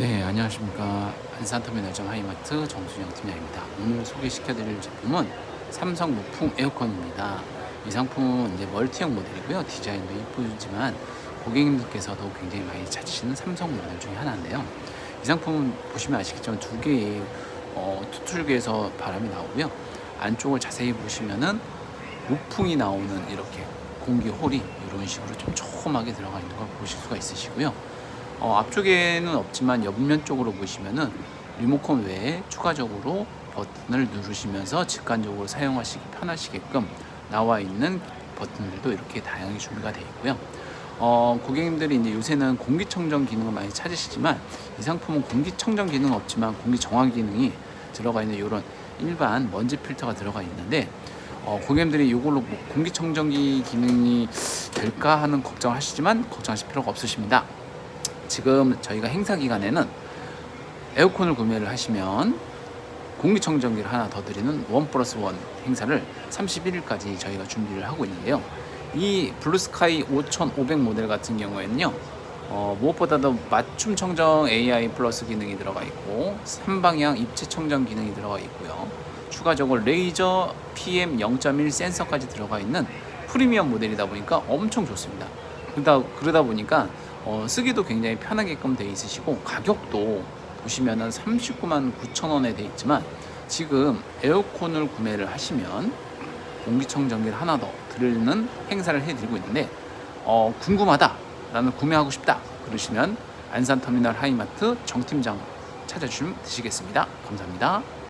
네, 안녕하십니까. 안산터미널 점 하이마트 정순영 팀장입니다. 오늘 소개시켜드릴 제품은 삼성 무풍 에어컨입니다. 이 상품은 이제 멀티형 모델이고요. 디자인도 이쁘지만 고객님들께서도 굉장히 많이 찾으시는 삼성 모델 중에 하나인데요. 이 상품은 보시면 아시겠지만 두 개의 어, 투툴기에서 바람이 나오고요. 안쪽을 자세히 보시면은 무풍이 나오는 이렇게 공기 홀이 이런 식으로 좀 조그맣게 들어가 있는 걸 보실 수가 있으시고요. 어, 앞쪽에는 없지만 옆면 쪽으로 보시면은 리모컨 외에 추가적으로 버튼을 누르시면서 직관적으로 사용하시기 편하시게끔 나와 있는 버튼들도 이렇게 다양하게 준비가 되어 있고요. 어, 고객님들이 이제 요새는 공기청정 기능을 많이 찾으시지만 이 상품은 공기청정 기능은 없지만 공기정화 기능이 들어가 있는 이런 일반 먼지 필터가 들어가 있는데 어, 고객님들이 이걸로 뭐 공기청정기 기능이 될까 하는 걱정하시지만 걱정하실 필요가 없으십니다. 지금 저희가 행사 기간에는 에어컨을 구매를 하시면 공기청정기를 하나 더 드리는 원 플러스 원 행사를 31일까지 저희가 준비를 하고 있는데요. 이 블루스카이 5500 모델 같은 경우에는요. 어, 무엇보다도 맞춤 청정 AI 플러스 기능이 들어가 있고 3방향 입체 청정 기능이 들어가 있고요. 추가적으로 레이저 PM 0.1 센서까지 들어가 있는 프리미엄 모델이다 보니까 엄청 좋습니다. 그러다, 그러다 보니까 어, 쓰기도 굉장히 편하게끔 돼 있으시고 가격도 보시면은 39만 9천 원에 돼 있지만 지금 에어컨을 구매를 하시면 공기청정기를 하나 더 드리는 행사를 해드리고 있는데 어, 궁금하다 나는 구매하고 싶다 그러시면 안산터미널 하이마트 정팀장 찾아주시면 되시겠습니다. 감사합니다